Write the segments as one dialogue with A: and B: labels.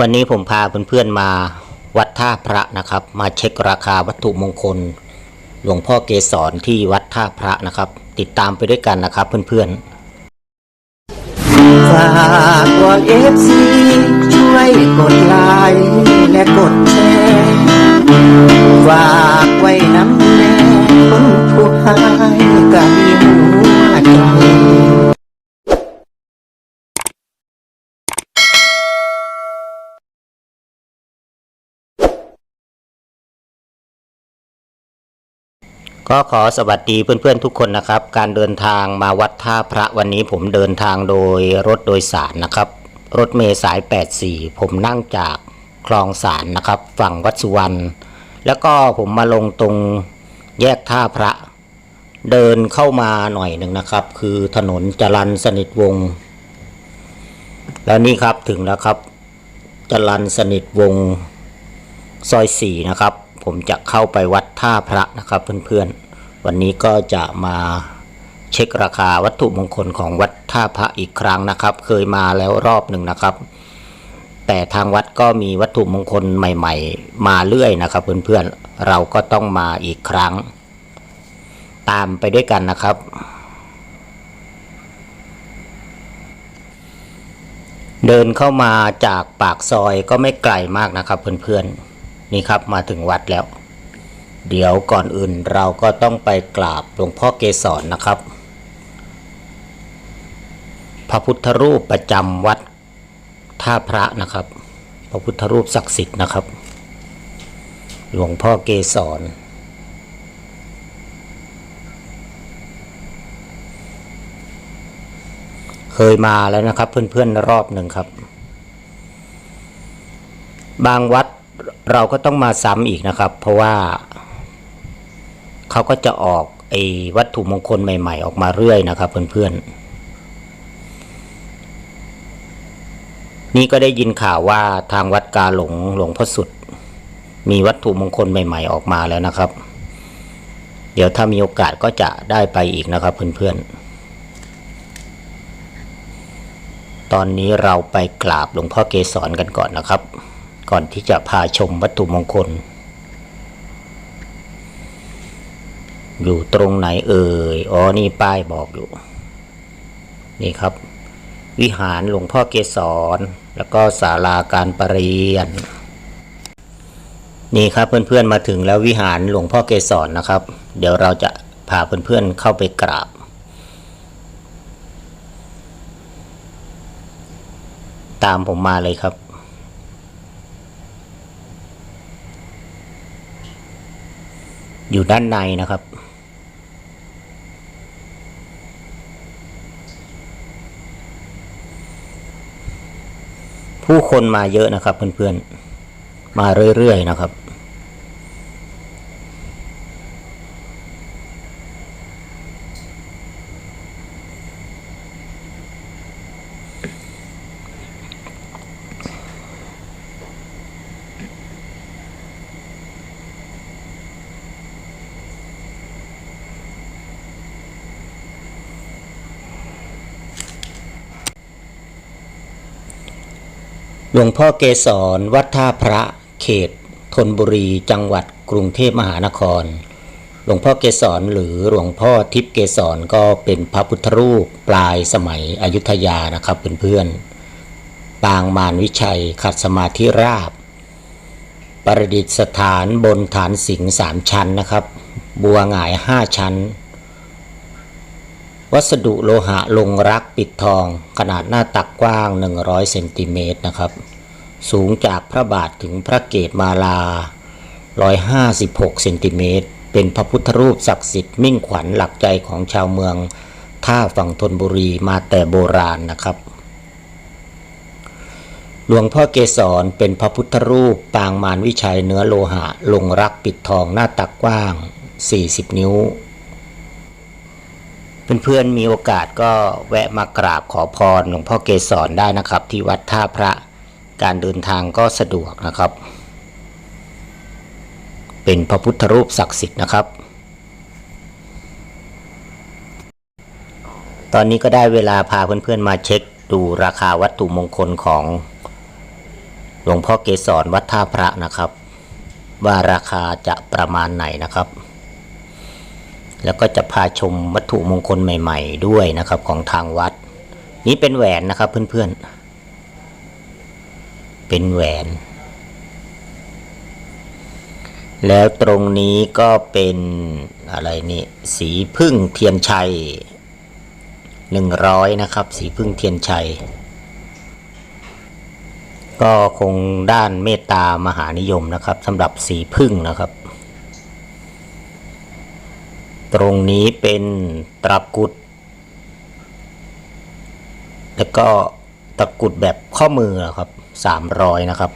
A: วันนี้ผมพาเพื่อนๆมาวัดท่าพระนะครับ มาเช็คราคาวัตถุมงคล หลวงพ่อเกศรที่วัดท่าพระนะครับ ติดตามไปด้วยกันนะครับเพื่อนๆ
B: ฝากวอนเอฟซีช่วยกดไลค์และกดแชร์ฝากไว้น้ำแน่คนผู้หายก็มีหัวใจ
A: ก็ขอสวัสดีเพื่อนๆทุกคนนะครับ การเดินทางมาวัดท่าพระวันนี้ผมเดินทางโดยรถโดยสารนะครับ รถเมล์สาย 84 ผมนั่งจากคลองสารนะครับ ฝั่งวัดสุวรรณแล้วก็ผมมาลงตรงแยกท่าพระ เดินเข้ามาหน่อยหนึ่งนะครับ คือถนนจรันสนิทวงศ์แล้วนี่ครับถึงแล้วครับ จรันสนิทวงศ์ซอยสี่นะครับผมจะเข้าไปวัดท่าพระนะครับเพื่อนๆ วันนี้ก็จะมาเช็คราคาวัตถุมงคลของวัดท่าพระอีกครั้งนะครับ เคยมาแล้วรอบหนึ่งนะครับ แต่ทางวัดก็มีวัตถุมงคลใหม่ ๆ มาเรื่อยนะครับ เพื่อนๆเราก็ต้องมาอีกครั้ง ตามไปด้วยกันนะครับ เดินเข้ามาจากปากซอยก็ไม่ไกลมากนะครับ เพื่อนๆนี่ครับมาถึงวัดแล้ว เดี๋ยวก่อนอื่นเราก็ต้องไปกราบหลวงพ่อเกศรนะครับ พระพุทธรูปประจำวัดท่าพระนะครับ พระพุทธรูปศักดิ์สิทธิ์นะครับ หลวงพ่อเกศรเคยมาแล้วนะครับเพื่อนๆรอบหนึ่งครับ บางวัดเราก็ต้องมาซ้ำอีกนะครับ เพราะว่า เขาก็จะออกไอ้วัตถุมงคลใหม่ ๆ ออกมาเรื่อยนะครับ เพื่อนๆ นี่ก็ได้ยินข่าวว่าทางวัดกาหลงหลวงพ่อสุด มีวัตถุมงคลใหม่ ๆ ออกมาแล้วนะครับ เดี๋ยวถ้ามีโอกาสก็จะได้ไปอีกนะครับ เพื่อนๆตอนนี้เราไปกราบหลวงพ่อเกศรกันก่อนนะครับ ก่อนที่จะพาชมวัตถุมงคล อยู่ตรงไหนเอ่ย อ๋อ นี่ป้ายบอกอยู่ นี่ครับ วิหารหลวงพ่อเกศรแล้วก็ศาลาการประเรียน นี่ครับเพื่อนๆมาถึงแล้ววิหารหลวงพ่อเกศรนะครับ เดี๋ยวเราจะพาเพื่อนๆเข้าไปกราบตามผมมาเลยครับ อยู่ด้านในนะครับ ผู้คนมาเยอะนะครับเพื่อนๆ มาเรื่อยๆนะครับ หลวงพ่อเกศรวัดท่าพระเขตธนบุรีจังหวัดกรุงเทพมหานคร หลวงพ่อเกศรหรือหลวงพ่อทิพย์เกศรก็เป็นพระพุทธรูปปลายสมัยอยุธยานะครับเพื่อนๆปางมารวิชัยขัดสมาธิราบ ประดิษฐานบนฐานสิงสามชั้นนะครับ บัวหงายห้าชั้น วัสดุโลหะลงรักปิดทอง ขนาดหน้าตักกว้าง 100เซนติเมตรนะครับ สูงจากพระบาทถึงพระเกศมาลา 156เซนติเมตร เป็นพระพุทธรูปศักดิ์สิทธิ์มิ่งขวัญหลักใจของชาวเมือง ท่าฝั่งธนบุรีมาแต่โบราณนะครับ หลวงพ่อเกศรเป็นพระพุทธรูปปางมารวิชัยเนื้อโลหะ ลงรักปิดทองหน้าตักกว้าง 40 นิ้ว เพื่อนๆมีโอกาสก็แวะมากราบขอพรหลวงพ่อเกศรได้นะครับ ที่วัดท่าพระการเดินทางก็สะดวกนะครับ เป็นพระพุทธรูปศักดิ์สิทธิ์นะครับ ตอนนี้ก็ได้เวลาพาเพื่อนๆมาเช็คดูราคาวัตถุมงคลของหลวงพ่อเกสรวัดท่าพระนะครับ ว่าราคาจะประมาณไหนนะครับ แล้วก็จะพาชมวัตถุมงคลใหม่ ๆ ด้วยนะครับของทางวัด นี้เป็นแหวนนะครับเพื่อนๆ เป็นแหวน แล้วตรงนี้ก็เป็นอะไรนี่สีพึ่งเทียนชัยหนึ่งร้อยนะครับ สีพึ่งเทียนชัย ก็คงด้านเมตตามหานิยมนะครับสำหรับสีพึ่งนะครับ ตรงนี้เป็นตะกรุด แล้วก็ตะกรุดแบบข้อมือครับสามร้อยนะครับ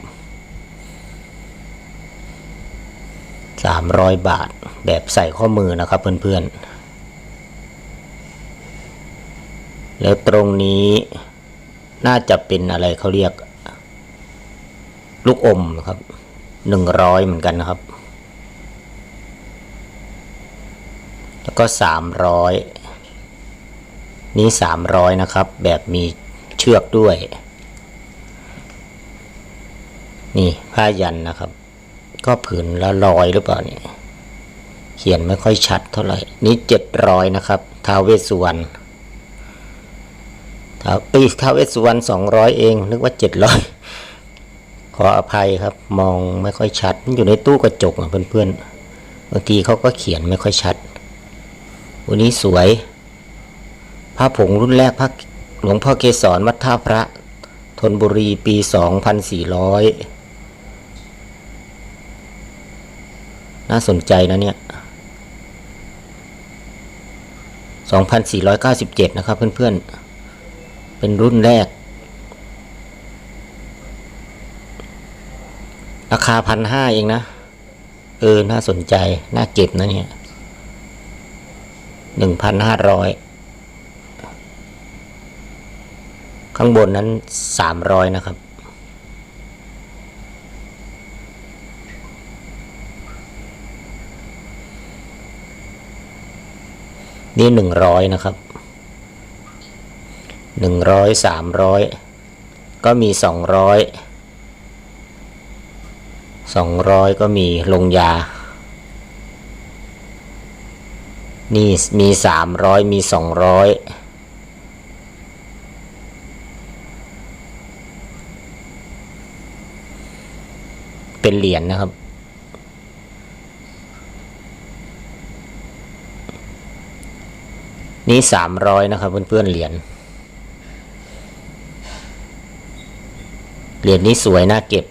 A: สามร้อยบาทแบบใส่ข้อมือนะครับเพื่อนๆ แล้วตรงนี้น่าจะเป็นอะไรเขาเรียก ลูกอมครับหนึ่งร้อยเหมือนกันนะครับ แล้วก็สามร้อยนี้สามร้อยนะครับ แบบมีเชือกด้วย นี่ผ้ายันนะครับ ก็ผืนละร้อยหรือเปล่าเนี่ยเขียนไม่ค่อยชัดเท่าไหร่ นี่เจ็ดร้อยนะครับท้าวเวสสุวรรณท้าปีท้าวเวสสุวรรณสองร้อยเอง นึกว่าเจ็ดร้อยขออภัยครับ มองไม่ค่อยชัดมันอยู่ในตู้กระจกอะเพื่อนๆบางทีเขาก็เขียนไม่ค่อยชัด วันนี้สวยพระผงรุ่นแรกพระหลวงพ่อเกศรวัดท่าพระธนบุรีปีสองพันสี่ร้อยน่าสนใจนะเนี่ยสองพันสี่ร้อยเก้าสิบเจ็ดนะครับเพื่อนๆ เป็นรุ่นแรก ราคาพันห้าเองนะ เออ น่าสนใจ น่าเก็บนะเนี่ย หนึ่งพันห้าร้อยข้างบนนั้นสามร้อยนะครับ นี่หนึ่งร้อยนะครับหนึ่งร้อยสามร้อยก็มีสองร้อยสองร้อยก็มีลงยา นี่มีสามร้อยมีสองร้อยเป็นเหรียญนะครับ นี่สามร้อยนะครับเพื่อนๆเหรียญเหรียญนี้สวยน่าเก็บ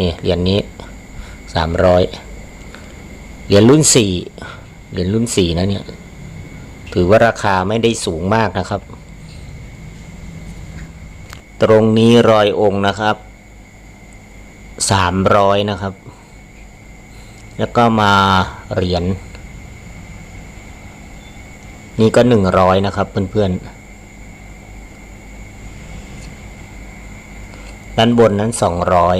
A: นี่เหรียญนี้สามร้อยเหรียญรุ่นสี่ เหรียญรุ่นสี่นะเนี่ย ถือว่าราคาไม่ได้สูงมากนะครับ ตรงนี้รอยองค์นะครับสามร้อยนะครับ แล้วก็มาเหรียญนี่ก็หนึ่งร้อยนะครับ เพื่อนๆ ด้านบนนั้นสองร้อย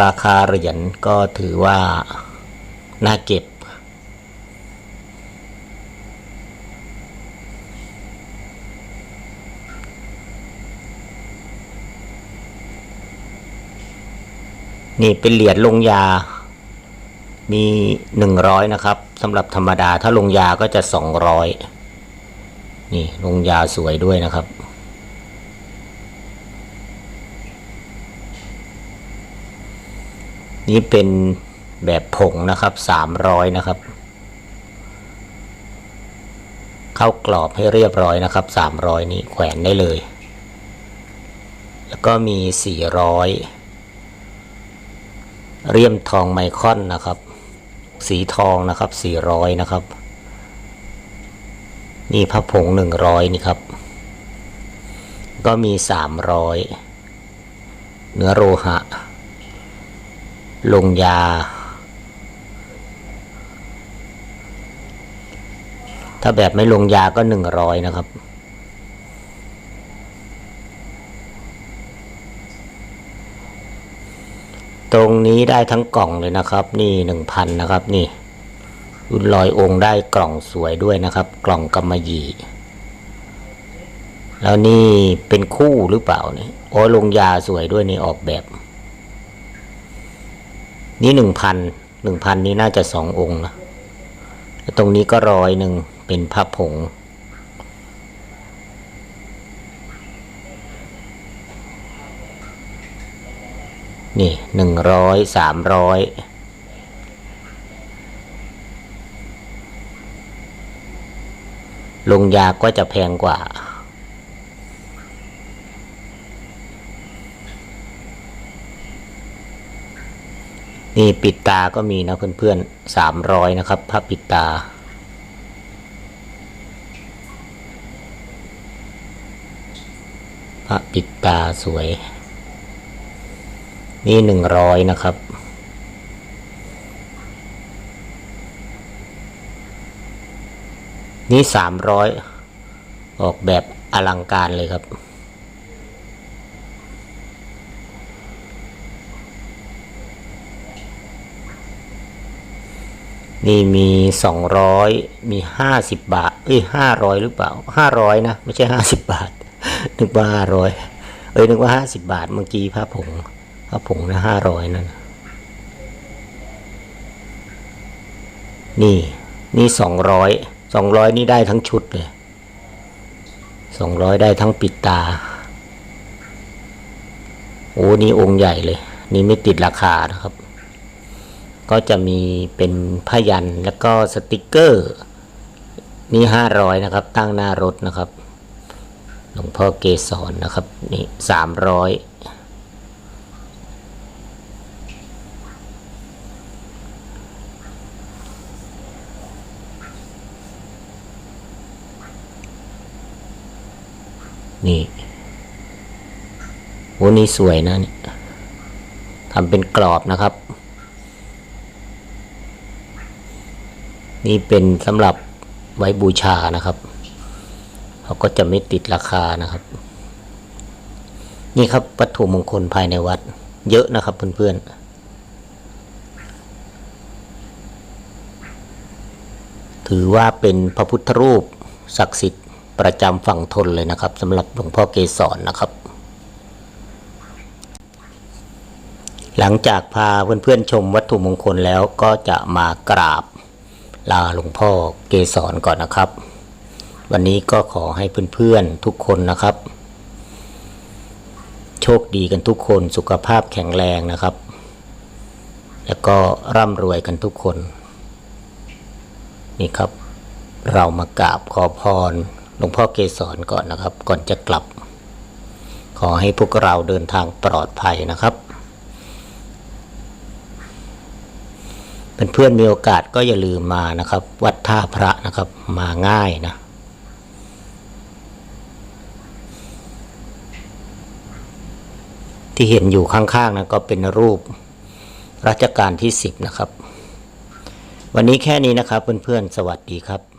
A: ราคาเหรียญก็ถือว่า น่าเก็บ นี่เป็นเหรียญลงยา มีหนึ่งร้อยนะครับสำหรับธรรมดาถ้าลงยาก็จะสองร้อยนี่ลงยาสวยด้วยนะครับ นี่เป็นแบบผงนะครับสามร้อยนะครับ เข้ากรอบให้เรียบร้อยนะครับสามร้อยนี้แขวนได้เลย แล้วก็มีสี่ร้อยเรียมทองไมคอนนะครับ สีทองนะครับสี่ร้อยนะครับ นี่พระผงหนึ่งร้อยนี่ครับ ก็มีสามร้อยเนื้อโลหะ ลงยา ถ้าแบบไม่ลงยาก็หนึ่งร้อยนะครับ ตรงนี้ได้ทั้งกล่องเลยนะครับ นี่หนึ่งพันนะครับนี่รุ่นลอยองค์ได้กล่องสวยด้วยนะครับ กล่องกำมะหยี่แล้วนี่เป็นคู่หรือเปล่าเนี่ยโอ้ลงยาสวยด้วยนี่ออกแบบ นี่หนึ่งพันหนึ่งพันนี้น่าจะสององค์นะตรงนี้ก็ร้อยหนึ่งเป็นพระผง นี่หนึ่งร้อยสามร้อยลงยาก็จะแพงกว่า นี่ปิดตาก็มีนะเพื่อนๆสามร้อยนะครับผ้าปิดตาพระปิดตาสวย นี่หนึ่งร้อยนะครับ นี่สามร้อยออกแบบอลังการเลยครับ นี่มีสองร้อยมีห้าสิบบาท เอ้ยห้าร้อยหรือเปล่าห้าร้อยนะ ไม่ใช่ห้าสิบบาท นึกว่าห้าร้อยเอ้ยนึกว่าห้าสิบบาท เมื่อกี้พระผงพระผงนะห้าร้อยนั่น นี่ นี่สองร้อยสองร้อยนี่ได้ทั้งชุดเลยสองร้อยได้ทั้งปิดตา โอ้ นี่องค์ใหญ่เลย นี่ไม่ติดราคานะครับ ก็จะมีเป็นพยันแล้วก็สติกเกอร์นี่ห้าร้อยนะครับ ตั้งหน้ารถนะครับหลวงพ่อเกสรนะครับนี่สามร้อยนี่โอ้นี่สวยนะนี่ทำเป็นกรอบนะครับ นี่เป็นสำหรับไว้บูชานะครับ เขาก็จะไม่ติดราคานะครับ นี่ครับวัตถุมงคลภายในวัด เยอะนะครับเพื่อนๆถือว่าเป็นพระพุทธรูปศักดิ์สิทธิ์ประจำฝั่งทนเลยนะครับสำหรับหลวงพ่อเกศรนะครับ หลังจากพาเพื่อนๆชมวัตถุมงคลแล้วก็จะมากราบ ลาหลวงพ่อเกสรก่อนนะครับ วันนี้ก็ขอให้เพื่อนๆทุกคนนะครับ โชคดีกันทุกคนสุขภาพแข็งแรงนะครับ แล้วก็ร่ำรวยกันทุกคน นี่ครับ เรามากราบขอพรหลวงพ่อเกสรก่อนนะครับ ก่อนจะกลับ ขอให้พวกเราเดินทางปลอดภัยนะครับ เพื่อนๆมีโอกาสก็อย่าลืมมานะครับ วัดท่าพระนะครับมาง่ายนะที่เห็นอยู่ข้างๆนะก็เป็นรูปรัชกาลที่สิบนะครับ วันนี้แค่นี้นะครับเพื่อนๆ สวัสดีครับ